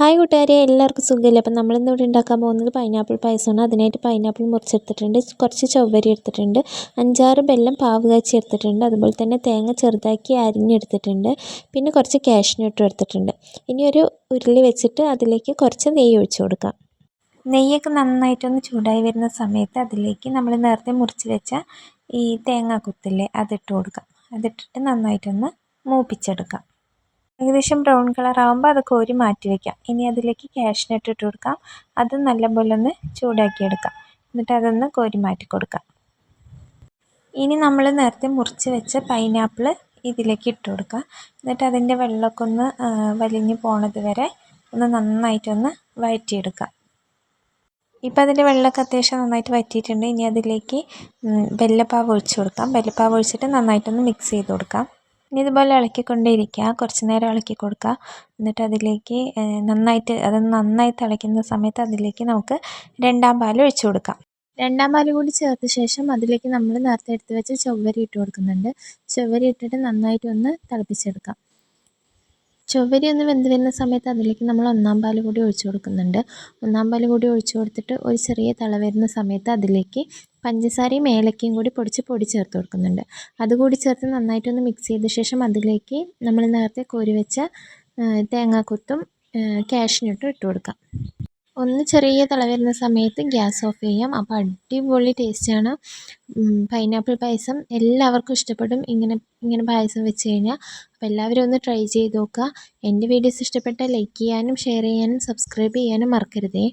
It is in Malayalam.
ഹായ് കൂട്ടുകാരെ എല്ലാവർക്കും സുഖമില്ല അപ്പം നമ്മളിന്നിവിടെ ഉണ്ടാക്കാൻ പോകുന്നത് പൈനാപ്പിൾ പായസമാണ്. അതിനായിട്ട് പൈനാപ്പിൾ മുറിച്ചെടുത്തിട്ടുണ്ട്. കുറച്ച് ചൊവ്വരി എടുത്തിട്ടുണ്ട്. അഞ്ചാറ് ബെല്ലം പാവ് കാച്ചി എടുത്തിട്ടുണ്ട്. അതുപോലെ തന്നെ തേങ്ങ ചെറുതാക്കി അരിഞ്ഞെടുത്തിട്ടുണ്ട്. പിന്നെ കുറച്ച് കാഷ്നട്ടും എടുത്തിട്ടുണ്ട്. ഇനി ഒരു ഉരുളി വെച്ചിട്ട് അതിലേക്ക് കുറച്ച് നെയ്യ് ഒഴിച്ചു കൊടുക്കാം. നെയ്യൊക്കെ നന്നായിട്ടൊന്ന് ചൂടായി വരുന്ന സമയത്ത് അതിലേക്ക് നമ്മൾ നേരത്തെ മുറിച്ച് വെച്ച ഈ തേങ്ങ കുത്തില്ലേ അതിട്ട് കൊടുക്കാം. അതിട്ടിട്ട് നന്നായിട്ടൊന്ന് മൂപ്പിച്ചെടുക്കാം. ഏകദേശം ബ്രൗൺ കളർ ആകുമ്പോൾ അതൊക്കെ കോരി മാറ്റി വയ്ക്കാം ഇനി അതിലേക്ക് കാഷ്നട്ട് ഇട്ട് കൊടുക്കാം. അത് നല്ലപോലെ ഒന്ന് ചൂടാക്കി എടുക്കാം. എന്നിട്ട് അതൊന്ന് കോരി മാറ്റി കൊടുക്കാം. ഇനി നമ്മൾ നേരത്തെ മുറിച്ച് വെച്ച പൈനാപ്പിൾ ഇതിലേക്ക് ഇട്ട് കൊടുക്കാം. എന്നിട്ട് അതിന്റെ വെള്ളമൊക്കെ ഒന്ന് വലിഞ്ഞ് പോണത് വരെ ഒന്ന് നന്നായിട്ടൊന്ന് വയറ്റിയെടുക്കാം ഇപ്പോൾ അതിന്റെ വെള്ളമൊക്കെ അത്യാവശ്യം നന്നായിട്ട് വറ്റിയിട്ടുണ്ട്. ഇനി അതിലേക്ക് വെല്ലപ്പാവ് ഒഴിച്ച് കൊടുക്കാം. വെല്ലപ്പാവ് ഒഴിച്ചിട്ട് നന്നായിട്ടൊന്ന് മിക്സ് ചെയ്ത് കൊടുക്കാം. ഇനി ഇതുപോലെ ഇളക്കിക്കൊണ്ടേയിരിക്കുക. കുറച്ച് നേരം ഇളക്കി കൊടുക്കുക എന്നിട്ട് അതിലേക്ക് നന്നായിട്ട് അത് നന്നായി തിളയ്ക്കുന്ന സമയത്ത് അതിലേക്ക് നമുക്ക് രണ്ടാം പാൽ ഒഴിച്ചു കൊടുക്കാം. രണ്ടാം പാൽ കൂടി ചേർത്ത ശേഷം അതിലേക്ക് നമ്മൾ നേരത്തെ എടുത്ത് വെച്ച ചൊവ്വരി ഇട്ട് കൊടുക്കുന്നുണ്ട്. ചൊവ്വരി ഇട്ടിട്ട് നന്നായിട്ട് നന്നായിട്ടൊന്ന് തിളപ്പിച്ചെടുക്കാം. ചൊവ്വരി ഒന്ന് വെന്ത് വരുന്ന സമയത്ത് അതിലേക്ക് നമ്മൾ ഒന്നാം പാൽ കൂടി ഒഴിച്ചു കൊടുക്കുന്നുണ്ട്. ഒന്നാം പാൽ കൂടി ഒഴിച്ചു കൊടുത്തിട്ട് ഒരു ചെറിയ തള വരുന്ന സമയത്ത് അതിലേക്ക് പഞ്ചസാരയും ഏലക്കയും കൂടി പൊടിച്ച് പൊടി ചേർത്ത് കൊടുക്കുന്നുണ്ട്. അതുകൂടി ചേർത്ത് നന്നായിട്ടൊന്ന് മിക്സ് ചെയ്ത ശേഷം അതിലേക്ക് നമ്മൾ നേരത്തെ കോരി വെച്ച തേങ്ങാക്കൊത്തും കാഷ്നട്ടും ഇട്ട് കൊടുക്കാം. ഒന്ന് ചെറിയ തിള വരുന്ന സമയത്ത് ഗ്യാസ് ഓഫ് ചെയ്യാം. അപ്പോൾ അടിപൊളി ടേസ്റ്റാണ് പൈനാപ്പിൾ പായസം എല്ലാവർക്കും ഇഷ്ടപ്പെടും. ഇങ്ങനെ ഇങ്ങനെ പായസം വെച്ച് കഴിഞ്ഞാൽ അപ്പോൾ എല്ലാവരും ഒന്ന് ട്രൈ ചെയ്ത് നോക്കുക എന്റെ വീഡിയോസ് ഇഷ്ടപ്പെട്ടാൽ ലൈക്ക് ചെയ്യാനും ഷെയർ ചെയ്യാനും സബ്സ്ക്രൈബ് ചെയ്യാനും മറക്കരുതേ.